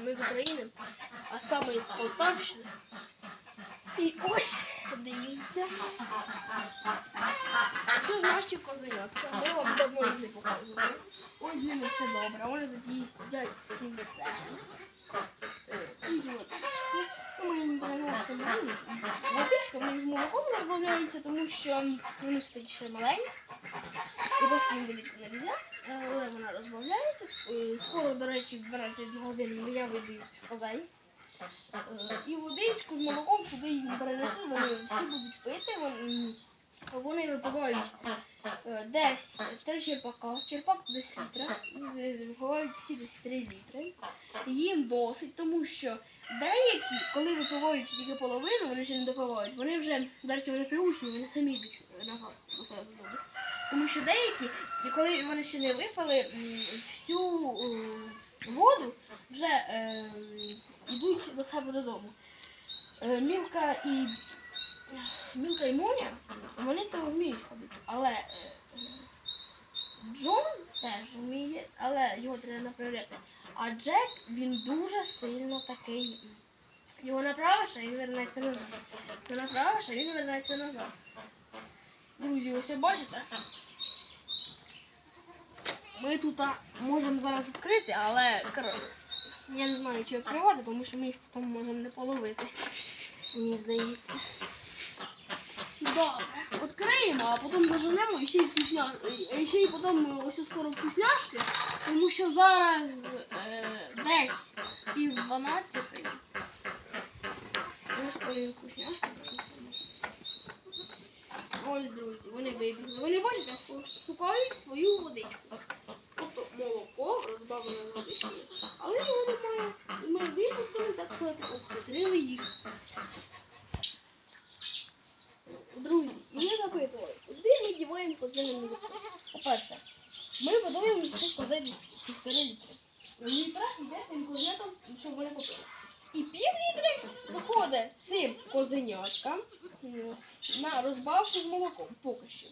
Ми з України, а саме із Полтавщини. І ось, подивіться. Це ж наші козенятка. Ми вам давно їх не показували. Ось з ними все добре. Вони тут їздять сім І. Ну, Ми їм приносимо ну, водичка, вони з молоком розбавляються, тому що вони стоять ще маленькі. І просто їм водичку не можна, але вона розбавляється. Ск- Скоро, до речі, в 12 годин я видаю з. Е, І водичку з молоком сюди їм перенесу, вони всі будуть пити. Вони випивають е, десь три черпака, черпак десь літра, випивають всі десь 3 літри. Їм досить, тому що деякі, коли випивають тільки половину, вони ще не допивають. Вони вже, речі, вони приучені, вони самі йдуть назад до себе додому. Тому що деякі, коли вони ще не випили всю е, воду, вже е, йдуть до себе додому. Мілка і Мілка і Моня, вони то вміють ходити, але е, Джон теж вміє, але його треба направляти. А Джек він дуже сильно такий. Його направиш, а він вернеться назад. Його направиш, а він вернеться назад. Друзі, ось бачите? Ми тут можемо зараз відкрити, але я не знаю, чи відкривати, тому що ми їх потім можемо не половити. Мені здається. Добре, відкриємо, а потім доженемо і ще й вкусня... і ще й потім ось скоро вкусняшки, тому що зараз е, десь пів дванадцятий. Ось вкусняшки принесемо. Ось, друзі, вони вибігли. Вони бачите, шукають свою водичку. Тобто молоко розбавлене з водичкою. Але його немає. Ми випустили, так сказати, обхитрили їх. Друзі, і ми запитували, куди діваємо молоко? По-перше, ми видаємо з цих козей півтори літри. Літра йде тим козетам, щоб вони попили. І пів літри виходить цим козеняткам на розбавку з молоком поки що.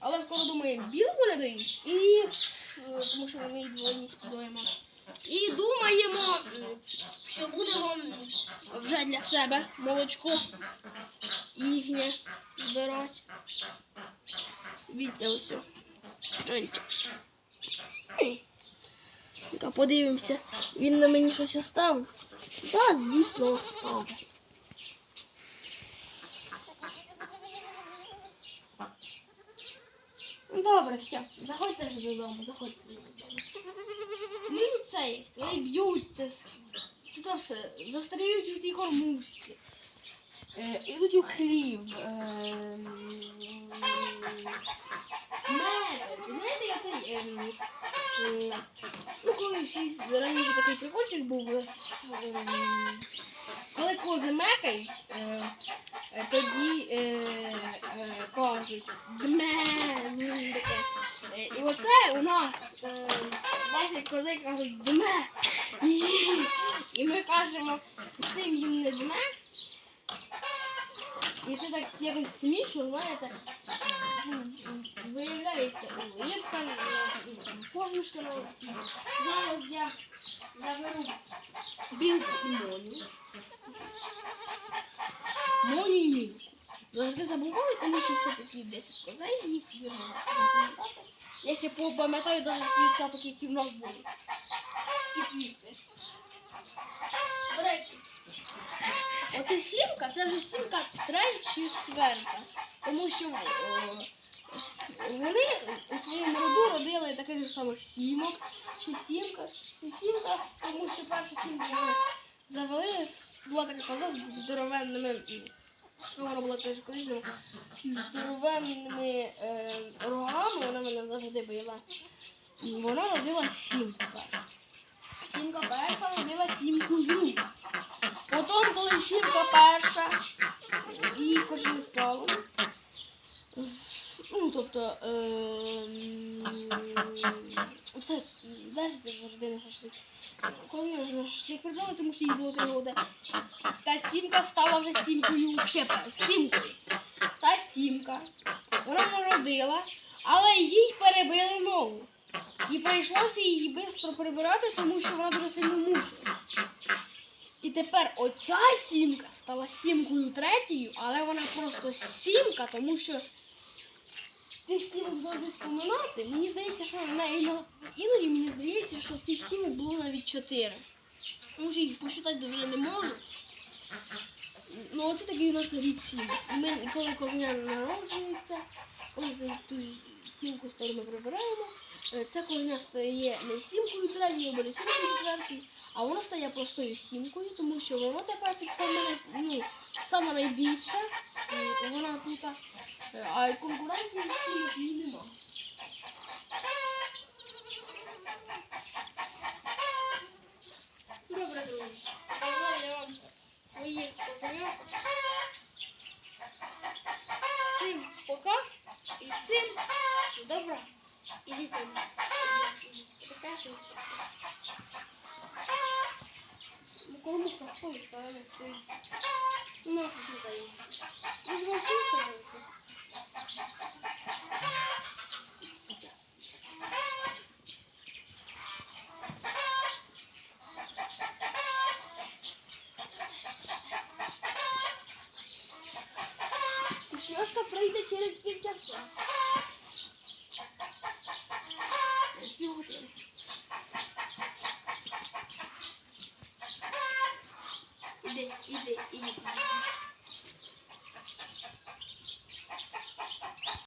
Але скоро думаємо, білку не дають, і е, тому що ми її двойні спідуємо. І думаємо, що будемо вже для себе молочко їхнє збирати. Віться ось. Чончик. Та подивимося, він на мені щось оставив. Та, звісно, оставив. Добре, все, заходьте вже додому, заходьте додому. Є, вони б'ються. Тут все, застріють усі кормушки. Е, ідуть у хлів. Е. Ем, е, ну, коли всі раніше такий прикольчик був. ем, коли кози мекають, тоді кажуть дме, ну, І оце у нас е, 10 козей кажуть дме. І ми кажемо всім їм не дме. Це так якось смішно, знаєте, виявляється улипка, посмішка на оці. Зараз я заберу білку і моню. Моню і мілку. Завжди забуваю, тому що все-таки 10 козей, їх вірно запам'ятати. Я ще пам'ятаю навіть ті цапики, які нас були. І. До речі, Оце сімка, це вже сімка третя чи четверта. Тому що е, вони у своєму роду родили таких же самих сімок, чи сімка, чи сімка, тому що першу сімку ми завели, була така коза з здоровенними, вона була теж з здоровенними е, рогами, вона мене завжди била. Вона родила сімку першу. Сімка перша родила сімкою. Потім, коли сімка перша, її хоч не стало. Ну, тобто, ем, все, далі завжди на шашлик. Коли вже шашлик придбали, тому що їй було три роки. Та сімка стала вже сімкою, взагалі сімкою. Та сімка. Вона народила, але їй перебили ногу. І прийшлося її швидко прибирати, тому що вона дуже сильно мучилась. І тепер оця сімка стала сімкою третьою, але вона просто сімка, тому що цих сімок завжди споминати. Мені здається, що на іно- іноді мені здається, що цих сімок було навіть чотири. Що їх посчитати дуже не можу. Ну, оце такий у нас рід сімок. Ми, коли козня народжується, коли сімку стару прибираємо, е, ця стає не сімкою третьою, або не сімкою четвертою, а вона стає простою сімкою, тому що вона тепер тут саме, ну, саме найбільша. Е, Вона тут, е, а конкуренції сімок її нема. Добре, друзі. Я вам своїх козенят. Всім пока і всім добра. Місце. Ідіть, ідіть. Така ви. Ну, кому простой стороны стоит. Ну, может, не боится. Возвращайся, Вовка. widzę cię z pierwszego.